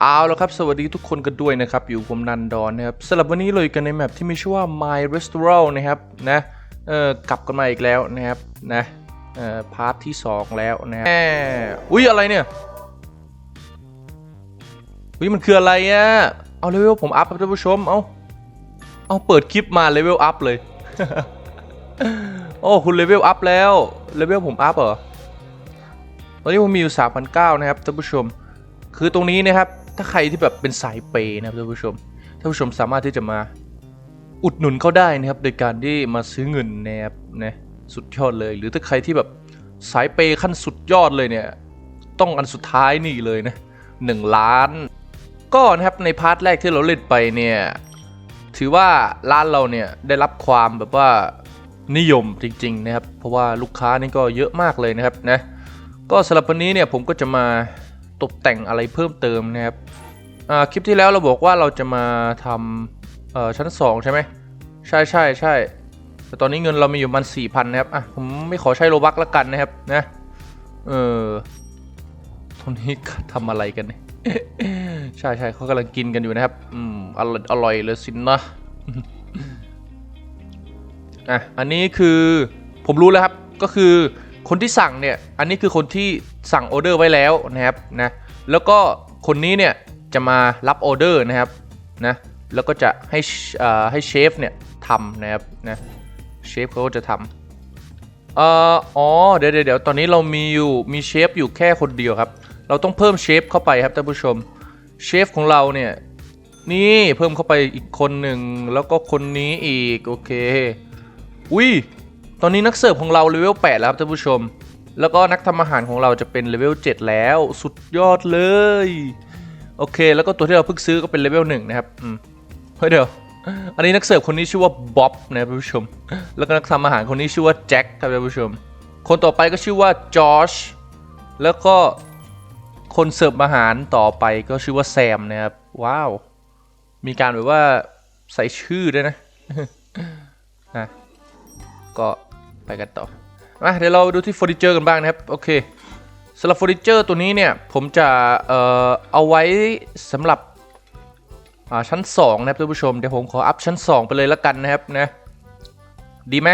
เอาแล้วครับ สวัสดีทุกคนกันด้วยนะครับ อยู่ผมนันดอนนะครับสำหรับวันนี้เลยกันในแมปที่มีชื่อว่า My Restaurant นะครับนะเออกลับกันมาอีกแล้วนะครับนะเอ่อพาร์ทที่ 2 แล้วนะแหมอุ้ยอะไรเนี่ยอุ้ยมันคืออะไรอะเอาเลเวลผมอัพครับท่านผู้ชมเอาเอาเปิดคลิปมาเลเวลอัพเลยโอ้คุณเลเวลอัพแล้วเลเวลผมอัพเหรอตอนนี้ผมมีอยู่3,009นะครับท่านผู้ชม คือตรงนี้นะครับ ถ้าใครที่แบบเป็นสายเปย์นะครับท่านผู้ชมท่านผู้ชมสามารถที่จะมาอุดหนุนเขาได้นะครับ โดยการที่มาซื้อเงินนะครับนะสุดยอดเลย หรือถ้าใครที่แบบสายเปย์ขั้นสุดยอดเลยเนี่ย ต้องอันสุดท้ายนี่เลยนะหนึ่งล้าน ก็นะครับในพาร์ทแรกที่เราเล่นไปเนี่ยถือว่าร้านเราเนี่ยได้รับความแบบว่านิยมจริง ๆ นะครับ เพราะว่าลูกค้านี่ก็เยอะมากเลยนะครับนะก็สำหรับวันนี้เนี่ยผมก็จะมา ตกแต่งอะไรเพิ่มเติมนะครับอ่าคลิปที่แล้วเราบอกว่าเราจะมาทำเอ่อชั้น 2 ใช่ไหมใช่ใช่ใช่แต่ตอนนี้เงินเรามีอยู่มันสี่พันนะครับอะผมไม่ขอใช้โลบักละกันนะครับนะเออตรงนี้ทำอะไรกันเนี่ยใช่ใช่เขากำลังกินกันอยู่นะครับอืมอร่อยอร่อยเลยสินะอะอันนี้คือผมรู้แล้วครับก็คือคนที่สั่งเนี่ย อันนี้คือคนที่ สั่งออเดอร์ไว้แล้วนะครับนะแล้วก็คนนี้เนี่ยจะมารับออเดอร์นะครับนะแล้วก็จะให้ให้เชฟเนี่ยทำนะครับนะเชฟเขาก็จะทำเอ่ออ๋อเดี๋ยวเดี๋ยวเดี๋ยวตอนนี้เรามีอยู่มีเชฟอยู่แค่คนเดียวครับ เราต้องเพิ่มเชฟเข้าไปครับท่านผู้ชมเชฟของเราเนี่ยนี่เพิ่มเข้าไปอีกคนหนึ่งแล้วก็คนนี้อีก โอเคอุ้ยตอนนี้นักเสิร์ฟของเราเลเวล8แล้วครับท่านผู้ชม แล้วก็นักทำอาหารของเราจะเป็นเลเวล7แล้วสุดยอดเลย โอเค แล้วก็ตัวที่เราเพิ่งซื้อก็เป็นเลเวล1นะครับอืมเฮ้ยเดี๋ยวอันนี้นักเสิร์ฟคนนี้ชื่อว่าบ๊อบนะครับท่านผู้ชม แล้วก็นักทำอาหารคนนี้ชื่อว่าแจ็คครับท่านผู้ชม คนต่อไปก็ชื่อว่าจอชแล้วก็คนเสิร์ฟอาหารต่อไปก็ชื่อว่าแซมนะครับ ว้าว มีการแบบว่าใส่ชื่อด้วยนะนะก็ไปกันต่อ มาเดี๋ยวเราดูที่เฟอร์นิเจอร์กันบ้างนะครับ โอเคสำหรับเฟอร์นิเจอร์ตัวนี้เนี่ย ผมจะเอ่อเอาไว้สำหรับชั้น 2 นะครับท่านผู้ชม เดี๋ยวผมขออัพชั้น 2 ไปเลยละกันนะครับนะดีไหม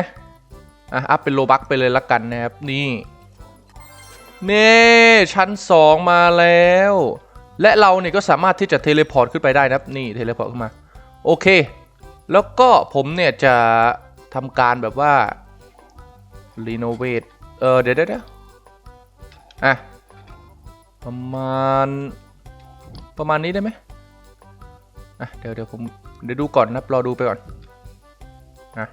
อะอัพเป็นโลบักไปเลยละกันนะครับนี่นี่ชั้น 2 มาแล้ว และเราเนี่ยก็สามารถที่จะเทเลพอร์ตขึ้นไปได้นะครับนี่เทเลพอร์ตขึ้นมา โอเค แล้วก็ผมเนี่ยจะทำการแบบว่า รีโนเวทเออเดี๋ยวเดี๋ยวเอะ ประมาณ ประมาณนี้ได้ไหมอะ เดี๋ยวเดี๋ยวผมเดี๋ยวดูก่อนนะรอดูไปก่อน อะ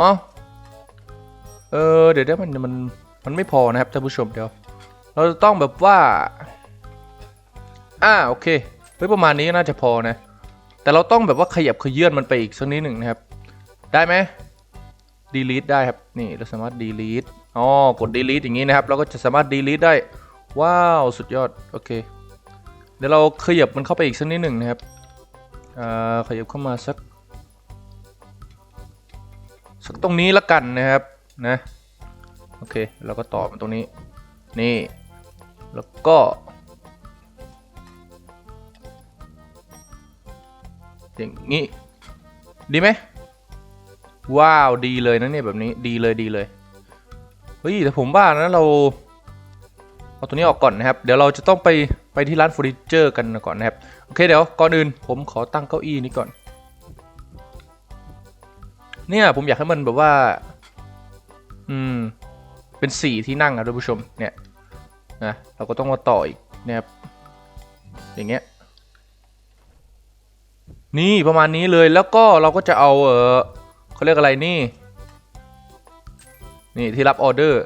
อ๋อ เออ เดี๋ยวเดี๋ยวมันมันมันไม่พอนะครับท่านผู้ชมเดี๋ยว เราจะต้องแบบว่า อ่าโอเค เฮ้ยประมาณนี้น่าจะพอนะ แต่เราต้องแบบว่าขยับขยื่นมันไปอีกสักนิดหนึ่งนะครับ ได้ไหม delete ได้ครับนี่เราสามารถ delete อ๋อกด delete อย่างนี้นะครับเราก็จะสามารถ delete ได้ ว้าวสุดยอด โอเค เดี๋ยวเราขยับมันเข้าไปอีกสักนิดหนึ่งนะครับอ่าขยับเข้ามาสักสักตรงนี้ละกันนะครับนะโอเคเราก็ต่อมาตรงนี้นี่แล้วก็ อย่างนี้ดีไหม ว้าวดีเลยนะเนี่ยแบบนี้ดีเลยดีเลยเฮ้ยแต่ผมว่านะเราเอาตัวนี้ออกก่อนนะครับ เดี๋ยวเราจะต้องไปไปที่ร้านเฟอร์นิเจอร์กันก่อนนะครับโอเคเดี๋ยวก่อนอื่นผมขอตั้งเก้าอี้นี้ก่อน เนี่ยผมอยากให้มันแบบว่า อืม เป็นสี่ที่นั่งนะท่านผู้ชมเนี่ยนะเราก็ต้องมาต่ออีกนะครับอย่างเงี้ยนี่ประมาณนี้เลยแล้วก็เราก็จะเอาเออ เขาเรียกอะไรนี่ นี่ที่รับออเดอร์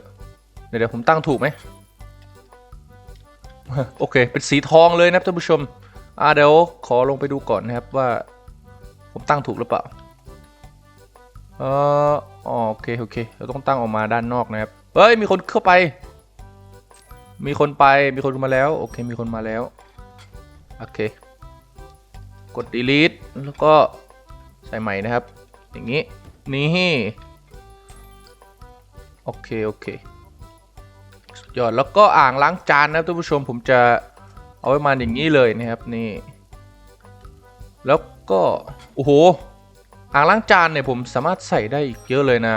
เดี๋ยวเดี๋ยวผมตั้งถูกไหมโอเค เป็นสีทองเลยนะครับท่านผู้ชม อ่าเดี๋ยวขอลงไปดูก่อนนะครับว่า ผมตั้งถูกหรือเปล่า เอออ๋อโอเคโอเค เราต้องตั้งออกมาด้านนอกนะครับ เฮ้ย มีคนเข้าไป มีคนไป มีคนมาแล้ว โอเค มีคนมาแล้ว โอเค กด delete แล้วก็ใส่ใหม่นะครับ อย่างนี้ นี่ โอเค โอเคสุดยอดแล้วก็อ่างล้างจานนะท่านผู้ชมผมจะเอาไว้มาอย่างนี้เลยนะครับนี่ แล้วก็ โอ้โห อ่างล้างจานเนี่ยผมสามารถใส่ได้อีกเยอะเลยนะ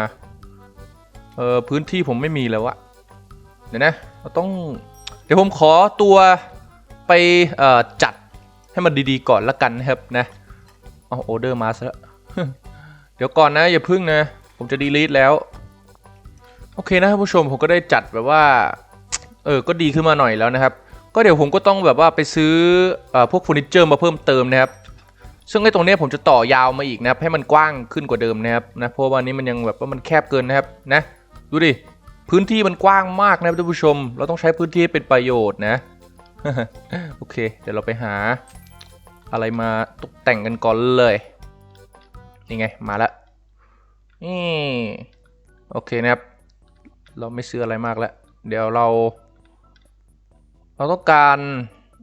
เออพื้นที่ผมไม่มีแล้วอะเดี๋ยวนะเราต้อง เดี๋ยวผมขอตัวไปจัดให้มันดีๆก่อนละกันนะครับนะเอาออเดอร์มาซะแล้ว เดี๋ยวก่อนนะอย่าพึ่งนะ ผมจะดีลีทแล้ว โอเคนะท่านผู้ชมผมก็ได้จัดแบบว่า เออก็ดีขึ้นมาหน่อยแล้วนะครับ ก็เดี๋ยวผมก็ต้องแบบว่าไปซื้ออพวกเฟอร์นิเจอร์มาเพิ่มเติมนะครับ ซึ่งในตรงเนี้ยผมจะต่อยาวมาอีกนะครับ ให้มันกว้างขึ้นกว่าเดิมนะครับนะเพราะว่านี้มันยังแบบว่ามันแคบเกินนะครับนะ ดูดิพื้นที่มันกว้างมากนะครับท่านผู้ชม เราต้องใช้พื้นที่ให้เป็นประโยชน์นะโอเค เดี๋ยวเราไปหาอะไรมาตกแต่งกันก่อนเลย นี่ไงมาแล้วนี่โอเคนะครับ เราไม่ซื้ออะไรมากแล้ว เดี๋ยวเรา เราต้องการ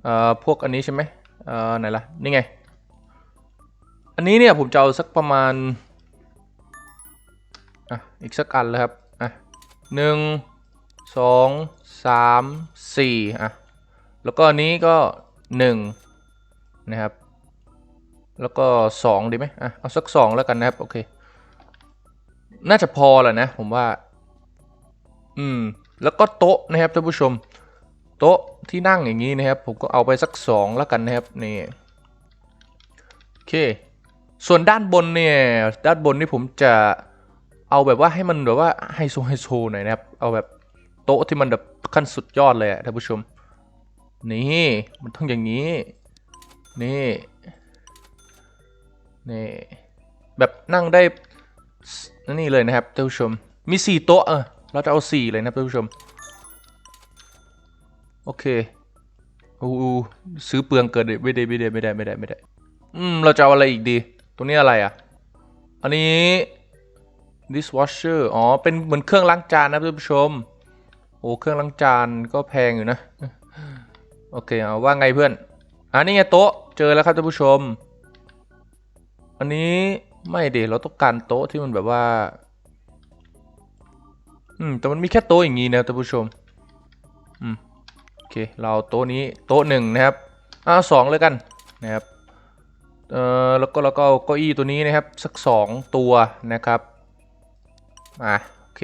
เอ่อพวกอันนี้ใช่ไหมเอ่อไหนล่ะนี่ไง อันนี้เนี่ยผมจะเอาสักประมาณอะอีกสักอันเลยครับอะหนึ่งสองสามสี่อะแล้วก็อันนี้ก็หนึ่งนะครับ แล้วก็สองดีไหมอะเอาสักสองแล้วกันนะครับ โอเค น่าจะพอแหละนะ ผมว่า อืม แล้วก็โต๊ะนะครับท่านผู้ชม โต๊ะที่นั่งอย่างนี้นะครับ ผมก็เอาไปสักสองแล้วกันนะครับนี่โอเค ส่วนด้านบนเนี่ย ด้านบนนี่ผมจะเอาแบบว่าให้มันแบบว่าไฮโซไฮโซหน่อยนะครับ เอาแบบโต๊ะที่มันแบบขั้นสุดยอดเลยอะท่านผู้ชม นี่ มันต้องอย่างนี้ นี่ นี่แบบนั่งได้นี่เลยนะครับท่านผู้ชมมีสี่โต๊ะเออเราจะเอาสี่เลยนะท่านผู้ชม โอเคอู้ซื้อเปลืองเกินไม่ได้ไม่ได้ไม่ได้ไม่ได้ไม่ได้อืมเราจะเอาอะไรอีกดี ตรงนี้อะไรอะ อันนี้ dishwasher อ๋อ เป็นเหมือนเครื่องล้างจานนะท่านผู้ชม โอ้ เครื่องล้างจานก็แพงอยู่นะ โอเคเอาว่าไงเพื่อนอันนี้ไงโต๊ะ เจอแล้วครับท่านผู้ชม อันนี้ไม่เดีเราต้องการโต๊ะที่มันแบบว่า อืมแต่มันมีแค่โต๊ะอย่างนี้นะท่านผู้ชม อืมโอเค เราโต๊ะนี้โต๊ะหนึ่งนะครับอ้าสองเลยกันนะครับเอ่อแล้วก็แล้วก็เอาเก้าอี้ตัวนี้นะครับสักสองตัวนะครับอะโอเค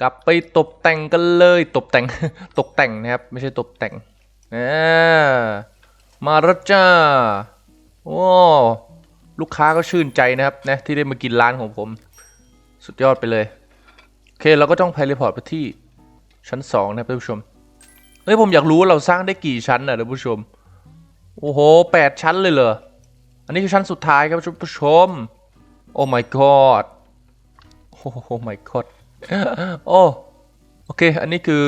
กลับไปตกแต่งกันเลยตกแต่งตกแต่งนะครับไม่ใช่ตกแต่งอ่ามาแล้วจ้า โอ้ลูกค้าก็ชื่นใจนะครับนะที่ได้มากินร้านของผม สุดยอดไปเลย โอเคเราก็ต้องพายรีพอร์ตไปที่ชั้น 2 นะครับท่านผู้ชมเฮ้ยผมอยากรู้ว่าเราสร้างได้กี่ชั้นนะท่านผู้ชม โอ้โหแปดชั้นเลยเหรอ อันนี้คือชั้นสุดท้ายครับท่านผู้ชม โอ้ my god โอ้ my god โอ้โอเค อันนี้คือ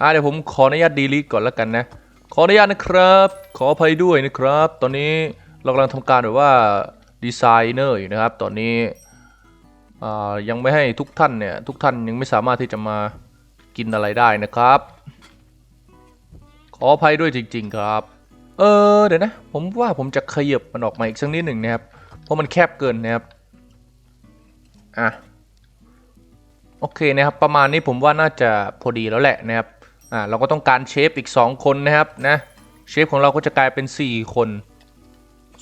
อ่าเดี๋ยวผมขออนุญาตดีลีทก่อนแล้วกันนะ ขออนุญาตนะครับ ขออภัยด้วยนะครับ ตอนนี้เรากำลังทำการแบบว่าดีไซเนอร์อยู่นะครับ ตอนนี้ยังไม่ให้ทุกท่านเนี่ย ทุกท่านยังไม่สามารถที่จะมากินอะไรได้นะครับ ขออภัยด้วยจริง ๆ ครับ เออเดี๋ยวนะ ผมว่าผมจะขยับมันออกมาอีกสักนิดหนึ่งนะครับ เพราะมันแคบเกินนะครับ อะ โอเคนะครับ ประมาณนี้ผมว่าน่าจะพอดีแล้วแหละนะครับ อ่าเราก็ต้องการเชฟอีก 2 คนนะครับนะเชฟของเราก็จะกลายเป็น 4 คน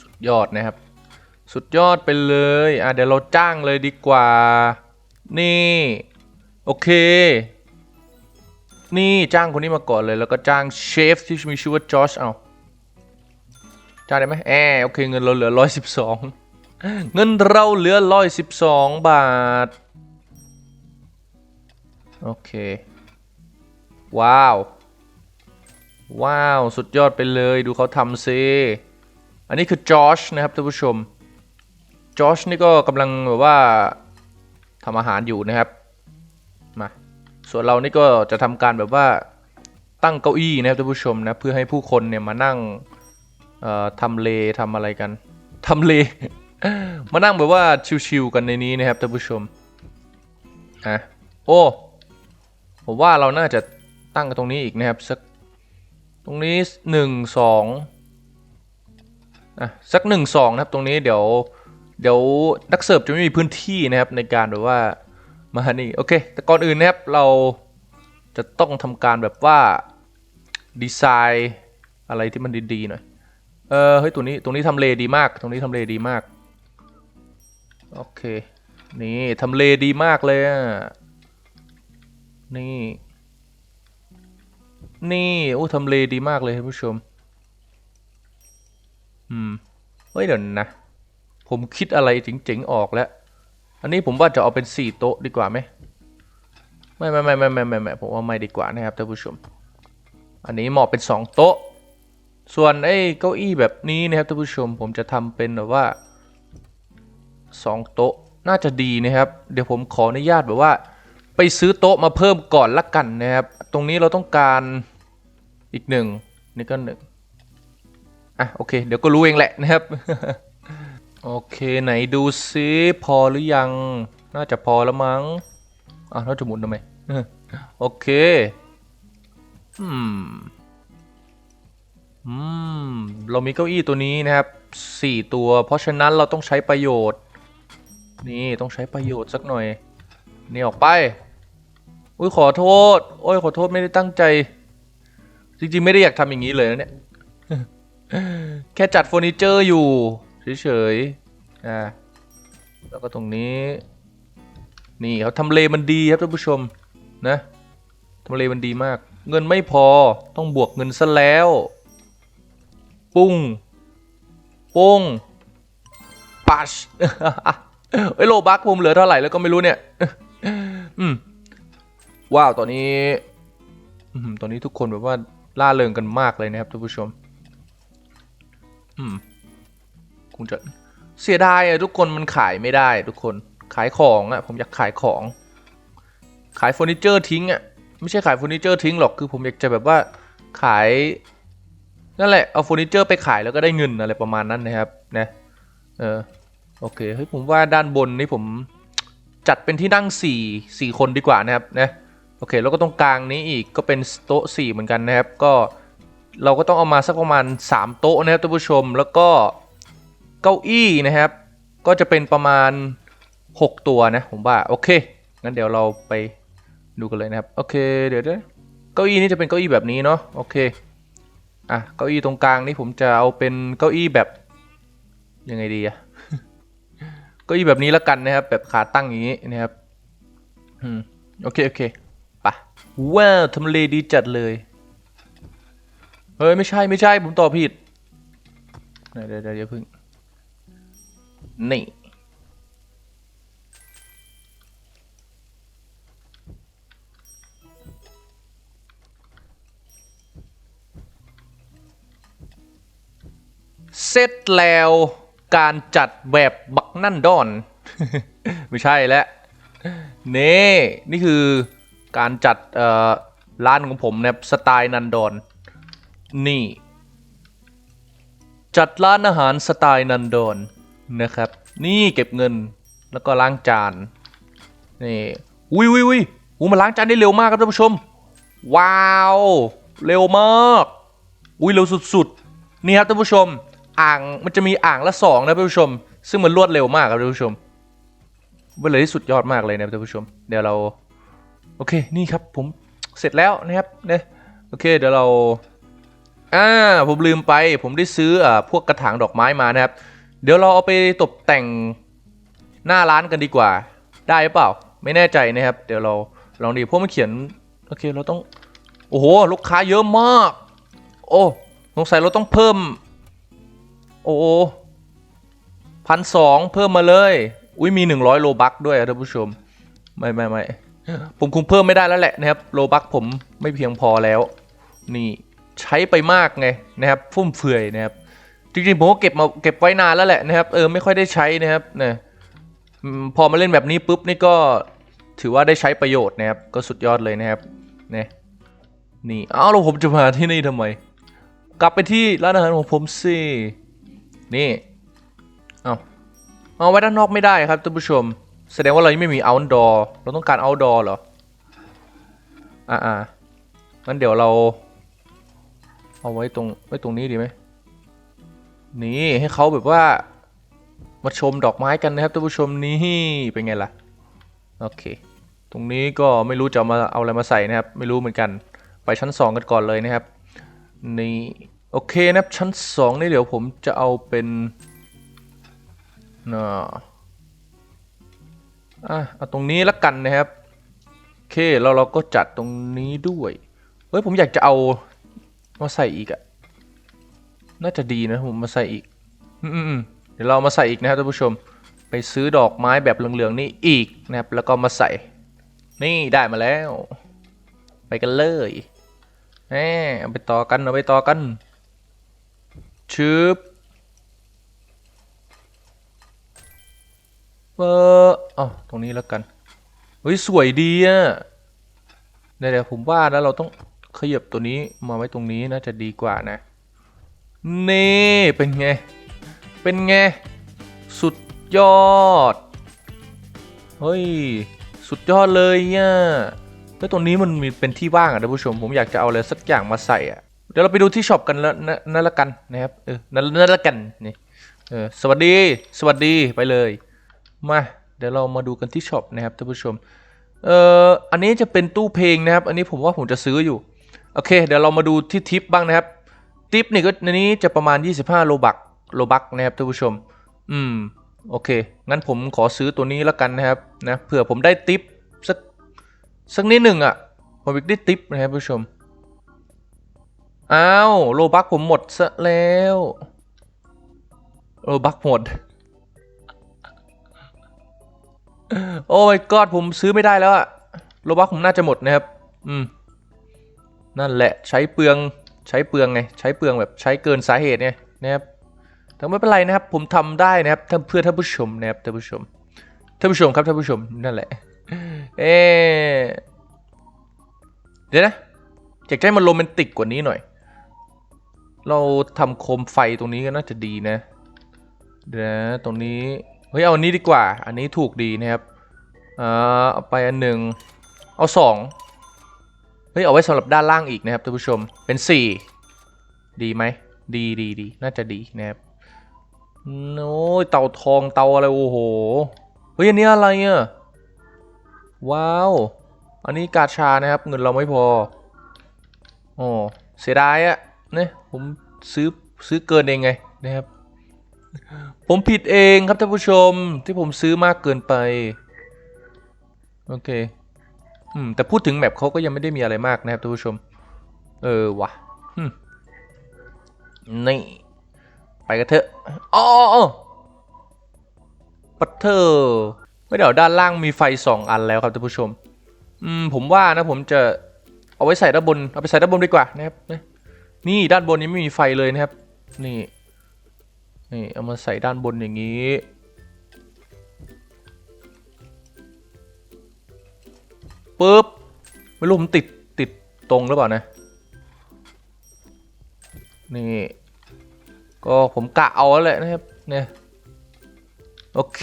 สุดยอดนะครับ สุดยอดไปเลยอะเดี๋ยวเราจ้างเลยดีกว่า นี่ โอเค นี่จ้างคนนี้มาก่อนเลย แล้วก็จ้างเชฟที่มีชื่อว่าจอชเอาจ้างได้ไหมแอมโอเคเงินเราเหลือ 112 เงินเราเหลือ 112 บาท โอเค ว้าว ว้าว สุดยอดไปเลย ดูเขาทำซิอันนี้คือจอชนะครับท่านผู้ชม จอชนี่ก็กำลังแบบว่าทำอาหารอยู่นะครับ มา ส่วนเรานี่ก็จะทำการแบบว่าตั้งเก้าอี้นะครับท่านผู้ชมนะเพื่อให้ผู้คนเนี่ยมานั่งทำเลทำอะไรกันทำเล มานั่งแบบว่าชิวๆกันในนี้นะครับท่านผู้ชมอะโอ้ผมว่าเราน่าจะ ตั้งตรงนี้อีกนะครับสักตรงนี้หนึ่งสองอะสักหนึ่งสองนะครับตรงนี้เดี๋ยวเดี๋ยวนักเสิร์ฟจะไม่มีพื้นที่นะครับในการแบบว่ามานี่โอเค แต่ก่อนอื่นนะครับเราจะต้องทำการแบบว่าดีไซน์อะไรที่มันดีๆหน่อยเออเฮ้ยตัวนี้ตรงนี้ทำเลดีมาก ตรงนี้ทำเลดีมากโอเคนี่ทำเลดีมากเลยอะนี่ นี่โอ้ทำเลดีมากเลยท่านผู้ชม อืมเฮ้ยเดี๋ยวนะ ผมคิดอะไรเจ๋งๆออกแล้ว อันนี้ผมว่าจะเอาเป็นสี่โต๊ะดีกว่าไหมไม่ไม่ไม่ไม่ไม่ไม่ไม่ผมว่าไม่ดีกว่านะครับท่านผู้ชม อันนี้เหมาะเป็นสองโต๊ะ ส่วนไอ้เก้าอี้แบบนี้นะครับท่านผู้ชม ผมจะทำเป็นแบบว่าสองโต๊ะน่าจะดีนะครับ เดี๋ยวผมขออนุญาตแบบว่า ไปซื้อโต๊ะมาเพิ่มก่อนละกันนะครับ ตรงนี้เราต้องการ อีกหนึ่งนี่ก็หนึ่งอะโอเค เดี๋ยวก็รู้เองแหละนะครับ โอเคไหนดูซิพอหรือยัง น่าจะพอแล้วมั้งอะเราจะหมุนทำไมโอเคอืมอืมเรามีเก้าอี้ตัวนี้นะครับสี่ตัว เพราะฉะนั้นเราต้องใช้ประโยชน์ นี่ต้องใช้ประโยชน์สักหน่อย นี่ออกไป อุ้ยขอโทษ โอ้ยขอโทษไม่ได้ตั้งใจ จริงๆ ไม่ได้อยากทำอย่างนี้เลยนะเนี่ย แค่จัดเฟอร์นิเจอร์อยู่เฉยๆอ่าแล้วก็ตรงนี้ นี่เขาทำเลมันดีครับท่านผู้ชมนะทำเลมันดีมาก เงินไม่พอต้องบวกเงินซะแล้ว ปุ้งปุ้งปัชไอยโลบักผมเหลือเท่าไหร่แล้วก็ไม่รู้เนี่ย อืมว้าวตอนนี้อืมตอนนี้ทุกคนแบบว่า ล่าเริงกันมากเลยนะครับท่านผู้ชม อืมคงจะเสียดายอะทุกคนมันขายไม่ได้ทุกคนขายของอะผมอยากขายของ ขายเฟอร์นิเจอร์ทิ้งอะไม่ใช่ขายเฟอร์นิเจอร์ทิ้งหรอกคือผมอยากจะแบบว่าขายนั่นแหละเอาเฟอร์นิเจอร์ไปขายแล้วก็ได้เงินอะไรประมาณนั้นนะครับนะเออโอเคเฮ้ยผมว่าด้านบนนี่ผมจัดเป็นที่นั่งสี่สี่คนดีกว่านะครับนะ โอเค แล้วก็ตรงกลางนี้อีกก็เป็นโต๊ะสี่เหมือนกันนะครับ ก็เราก็ต้องเอามาสักประมาณสามโต๊ะนะครับท่านผู้ชม แล้วก็เก้าอี้นะครับ ก็จะเป็นประมาณ 6 ตัวนะผมว่าโอเคงั้นเดี๋ยวเราไปดูกันเลยนะครับโอเคเดี๋ยวนะเก้าอี้นี่จะเป็นเก้าอี้แบบนี้เนาะโอเคอะเก้าอี้ตรงกลางนี่ผมจะเอาเป็นเก้าอี้แบบยังไงดีอะเก้าอี้แบบนี้แล้วกันนะครับ แบบขาตั้งอย่างนี้นะครับอืมโอเคโอเค ว้าวทำเลดีจัดเลย เฮ้ย ไม่ใช่ไม่ใช่ผมตอบผิด เดี๋ยวเดี๋ยวพิ่ง นี่ เสร็จแล้วการจัดแบบบักนั่นดอน ไม่ใช่แล้วนี่ นี่คือ การจัดเอ่อร้านของผมเนะครับสไตล์นันดอนนี่ จัดร้านอาหารสไตล์นันดอนนะครับ นี่เก็บเงินแล้วก็ล้างจานนี่วิววิววิวมาล้างจานได้เร็วมากครับท่านผู้ชม ว้าว เร็วมากอุ้ยเร็วสุดๆนี่ครับท่านผู้ชม อ่างมันจะมีอ่างละสองนะท่านผู้ชม ซึ่งมันรวดเร็วมากครับท่านผู้ชมเป็นเลยที่สุดยอดมากเลยนะท่านผู้ชม เดี๋ยวเรา โอเคนี่ครับผมเสร็จแล้วนะครับเนี่ยโอเคเดี๋ยวเราอ่าผมลืมไปผมได้ซื้ออ่าพวกกระถางดอกไม้มานะครับ เดี๋ยวเราเอาไปตกแต่งหน้าร้านกันดีกว่า ได้หรือเปล่า ไม่แน่ใจนะครับ เดี๋ยวเราลองดีเพราะมันเขียนโอเคเราต้องโอ้โหลูกค้าเยอะมาก โอ้สงสัยเราต้องเพิ่ม โอ้พันสองเพิ่มมาเลย อุ้ยมี100โลบักด้วยท่านผู้ชม ไม่ไม่ไม่ ผมคงเพิ่มไม่ได้แล้วแหละนะครับโลบักผมไม่เพียงพอแล้ว นี่ใช้ไปมากไงนะครับฟุ่มเฟือยนะครับ จริงๆผมก็เก็บมาเก็บไว้นานแล้วแหละนะครับเออไม่ค่อยได้ใช้นะครับนี่พอมาเล่นแบบนี้ปุ๊บนี่ก็ถือว่าได้ใช้ประโยชน์นะครับก็สุดยอดเลยนะครับนี่นี่อ้าวแล้วผมจะมาที่นี่ทำไม กลับไปที่ร้านอาหารของผมสินี่เอาเอาไว้ด้านนอกไม่ได้ครับท่านผู้ชม แสดงว่าเรายังไม่มี outdoor เราต้องการ outdoor เหรอ อ่าอ่างั้นเดี๋ยวเรา เอาไว้ตรงไว้ตรงนี้ดีไหมนี่ให้เขาแบบว่า มาชมดอกไม้กันนะครับท่านผู้ชมนี่เป็นไงล่ะ โอเค ตรงนี้ก็ไม่รู้จะเอามาเอาอะไรมาใส่นะครับ ไม่รู้เหมือนกัน ไปชั้น 2 กันก่อนเลยนะครับ นี่โอเคนะครับชั้นสองนี่เดี๋ยวผมจะเอาเป็นน่ะ อะเอาตรงนี้ละกันนะครับโอเคแล้วเราก็จัดตรงนี้ด้วยเฮ้ยผมอยากจะเอามาใส่อีกอะน่าจะดีนะผมมาใส่อีกอืมเดี๋ยวเราเอามาใส่อีกนะครับท่านผู้ชม ไปซื้อดอกไม้แบบเหลืองๆนี่อีกนะครับแล้วก็มาใส่ นี่ได้มาแล้ว ไปกันเลยแหมเอาไปต่อกันเอาไปต่อกันชึบ เอออตรงนี้แล้วกันเฮ้ยสวยดีอะเดี๋ยวผมว่าแล้วเราต้องขยับตัวนี้มาไว้ตรงนี้น่าจะดีกว่านะ นี่เป็นไง เป็นไง สุดยอด เฮ้ย สุดยอดเลยอะแล้วตรงนี้มันมีเป็นที่ว่างอะท่านผู้ชม ผมอยากจะเอาอะไรสักอย่างมาใส่อะ เดี๋ยวเราไปดูที่ช็อปกันแล้วนะนั่นละกันนะครับ เออ นั่นละกัน นี่ เออ สวัสดี สวัสดี ไปเลย มาเดี๋ยวเรามาดูกันที่ช็อปนะครับท่านผู้ชมเอ่ออันนี้จะเป็นตู้เพลงนะครับ อันนี้ผมว่าผมจะซื้ออยู่ โอเค เดี๋ยวเรามาดูที่ทิปบ้างนะครับ ทิปนี่ก็ในนี้จะประมาณ 25 โลบักโลบักนะครับท่านผู้ชม อืม โอเค งั้นผมขอซื้อตัวนี้แล้วกันนะครับนะเผื่อผมได้ทิปสักสักนิดหนึ่งอะ ผมอีกได้ทิปนะครับผู้ชม อ้าว โลบักผมหมดซะแล้ว โลบักหมด โอ้ my god ผมซื้อไม่ได้แล้วอะโลบักผมน่าจะหมดนะครับ อืม นั่นแหละใช้เปลืองใช้เปลืองไง ใช้เปลืองแบบใช้เกินสาเหตุไงนะครับแต่ไม่เป็นไรนะครับ ผมทำได้นะครับเพื่อท่านผู้ชมนะครับท่านผู้ชมท่านผู้ชมครับท่านผู้ชมนั่นแหละ เอ๊เดี๋ยวนะอยากให้มันโรแมนติกกว่านี้หน่อย เราทำโคมไฟตรงนี้ก็น่าจะดีนะ เดี๋ยวนะตรงนี้ เฮ้ยเอาอันนี้ดีกว่า อันนี้ถูกดีนะครับอ่าเอาไปอันหนึ่งเอาสองเฮ้ยเอาไว้สำหรับด้านล่างอีกนะครับท่านผู้ชมเป็น4ดีไหมดีดีดีน่าจะดีนะครับโอ้ยเต่าทองเต่าอะไรโอ้โหเฮ้ยอันนี้อะไรอะว้าวอันนี้กาชานะครับเงินเราไม่พอโอ้เสียดายอะเนี่ยผมซื้อซื้อเกินเองไงนะครับ ผมผิดเองครับท่านผู้ชมที่ผมซื้อมากเกินไป โอเค อืม แต่พูดถึงแมปเขาก็ยังไม่ได้มีอะไรมากนะครับท่านผู้ชม เออวะนี่ ไปกันเถอะอ๋ออ๋อปัตเตอร์ไม่เดี๋ยวด้านล่างมีไฟสองอันแล้วครับท่านผู้ชม อืม ผมว่านะผมจะเอาไว้ใส่ด้านบน เอาไปใส่ด้านบนดีกว่านะครับ นี่ด้านบนนี้ไม่มีไฟเลยนะครับ นี่ นี่เอามาใส่ด้านบนอย่างนี้ปุ๊บ ไม่รู้ผมติดติดตรงหรือเปล่านะ นี่ ก็ผมกะเอาแล้วแหละนะครับ เนี่ย โอเค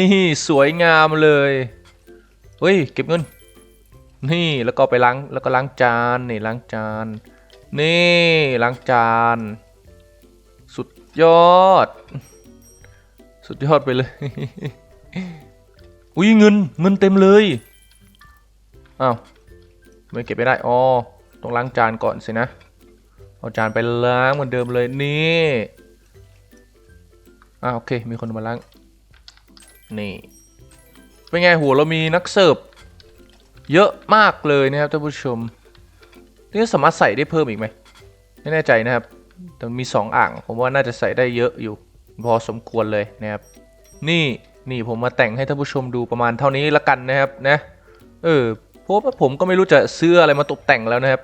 นี่สวยงามเลย เฮ้ย เก็บเงิน นี่แล้วก็ไปล้าง แล้วก็ล้างจาน นี่ล้างจาน นี่ล้างจาน ยอด สุดยอดไปเลย อุ้ยเงินเงินเต็มเลย อ้าวไม่เก็บไม่ได้ อ๋อ ต้องล้างจานก่อนสินะ เอาจานไปล้างเหมือนเดิมเลยนี่อ่าโอเค มีคนมาล้าง นี่ เป็นไงหัวเรามีนักเสิร์ฟเยอะมากเลยนะครับท่านผู้ชม นี่สามารถใส่ได้เพิ่มอีกไหม ไม่แน่ใจนะครับ แต่มี 2 อ่าง ผมว่าน่าจะใส่ได้เยอะอยู่ พอสมควรเลยนะครับ นี่นี่ผมมาแต่งให้ท่านผู้ชมดูประมาณเท่านี้ละกันนะครับนะ เออเพราะว่าผมก็ไม่รู้จะซื้ออะไรมาตกแต่งแล้วนะครับ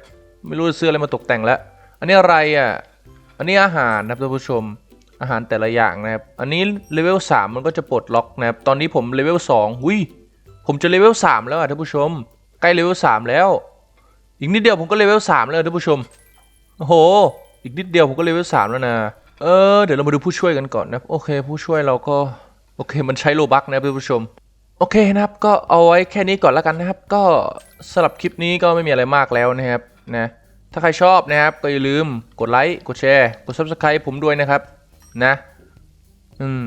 ไม่รู้จะซื้ออะไรมาตกแต่งแล้ว อันนี้อะไรอะ อันนี้อาหารนะครับท่านผู้ชม อาหารแต่ละอย่างนะครับ อันนี้เลเวล3มันก็จะปลดล็อกนะครับ ตอนนี้ผมเลเวล2อุ้ย ผมจะเลเวล3แล้วอะท่านผู้ชม ใกล้เลเวล3แล้ว อีกนิดเดียวผมก็เลเวล3แล้วท่านผู้ชม โอ้โห อีกนิดเดียวผมก็เลเวล3แล้วนะ เออ เดี๋ยวเรามาดูผู้ช่วยกันก่อนนะโอเค ผู้ช่วยเราก็ โอเค มันใช้โลบักนะท่านผู้ชม โอเคนะครับ ก็เอาไว้แค่นี้ก่อนแล้วกันนะครับ ก็สำหรับคลิปนี้ก็ไม่มีอะไรมากแล้วนะครับนะ ถ้าใครชอบนะครับ ก็อย่าลืมกดไลค์ กดแชร์ กด subscribe ผมด้วยนะครับ นะ อืม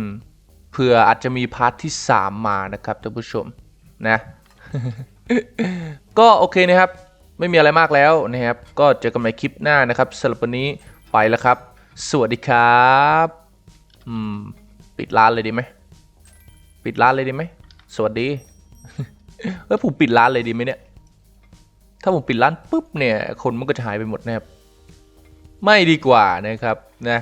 เผื่ออาจจะมีพาร์ทที่ 3 มานะครับท่านผู้ชม นะ ก็โอเคนะครับ ไม่มีอะไรมากแล้วนะครับ ก็เจอกันใหม่คลิปหน้านะครับสำหรับวันนี้ไปแล้วครับ สวัสดีครับอืมปิดร้านเลยดีไหมปิดร้านเลยดีไหมสวัสดีเฮ้ยผมปิดร้านเลยดีไหมเนี่ย ถ้าผมปิดร้านปุ๊บเนี่ย คนมันก็จะหายไปหมดนะครับ ไม่ดีกว่านะครับนะ